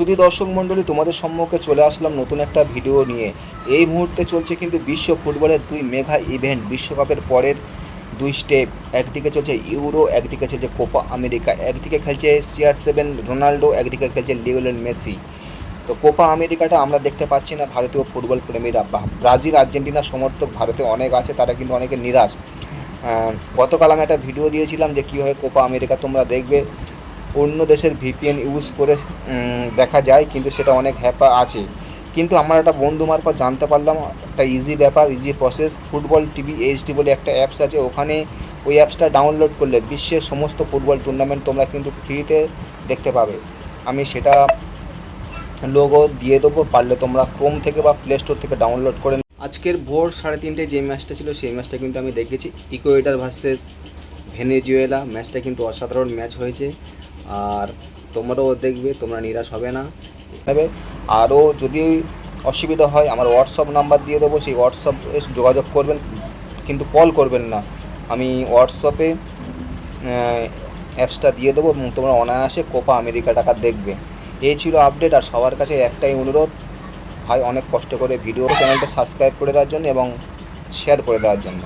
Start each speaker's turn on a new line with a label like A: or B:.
A: শুধু দর্শক মণ্ডলী, তোমাদের সম্মুখে চলে আসলাম নতুন একটা ভিডিও নিয়ে। এই মুহূর্তে চলছে কিন্তু বিশ্ব ফুটবলের দুই মেঘা ইভেন্ট বিশ্বকাপের পরের দুই স্টেপ একদিকে চলছে ইউরো, একদিকে চলছে কোপা আমেরিকা। একদিকে খেলছে সিআর সেভেন রোনাল্ডো, একদিকে খেলছে লিওনেল মেসি। তো কোপা আমেরিকাটা আমরা দেখতে পাচ্ছি না, ভারতীয় ফুটবল প্রেমীরা। ব্রাজিল, আর্জেন্টিনা সমর্থক ভারতে অনেক আছে, তারা কিন্তু অনেকে নিরাশ। গতকাল আমি একটা ভিডিও দিয়েছিলাম যে কীভাবে কোপা আমেরিকা তোমরা দেখবে। অন্য দেশের ভিপিএন ইউজ করে দেখা যায়, কিন্তু সেটা অনেক হ্যাপা আছে। কিন্তু আমার একটা বন্ধু মারফত জানতে পারলাম, একটা ইজি ব্যাপার easy process football TV HD বলে একটা অ্যাপস আছে, ওখানে ওই অ্যাপসটা ডাউনলোড করলে বিশ্বের সমস্ত ফুটবল টুর্নামেন্ট তোমরা কিন্তু ফ্রিতে দেখতে পাবে। আমি সেটা লোগো দিয়ে দেবো, পারলে তোমরা ক্রোম থেকে বা প্লে স্টোর থেকে ডাউনলোড করে। আজকের ভোর সাড়ে তিনটে যে ম্যাচটা ছিল, সেই ম্যাচটা কিন্তু আমি দেখেছি। ইকুয়েটার ভার্সেস ভেনেজুয়েলা ম্যাচটা কিন্তু অসাধারণ ম্যাচ হয়েছে। আর তোমরাও দেখবে, তোমরা নিরাশ হবে না। তবে আরও যদি অসুবিধা হয়, আমার হোয়াটসঅ্যাপ নাম্বার দিয়ে দেবো, সেই হোয়াটসঅ্যাপে যোগাযোগ করবেন, কিন্তু কল করবেন না। আমি হোয়াটসঅ্যাপে অ্যাপসটা দিয়ে দেবো, এবং তোমরা অনায়াসে কোপা আমেরিকা টাকা দেখবে। এই ছিল আপডেট আর সবার কাছে একটাই অনুরোধ, ভাই, অনেক কষ্ট করে ভিডিও চ্যানেলটা সাবস্ক্রাইব করে দেওয়ার জন্য এবং শেয়ার করে দেওয়ার জন্য।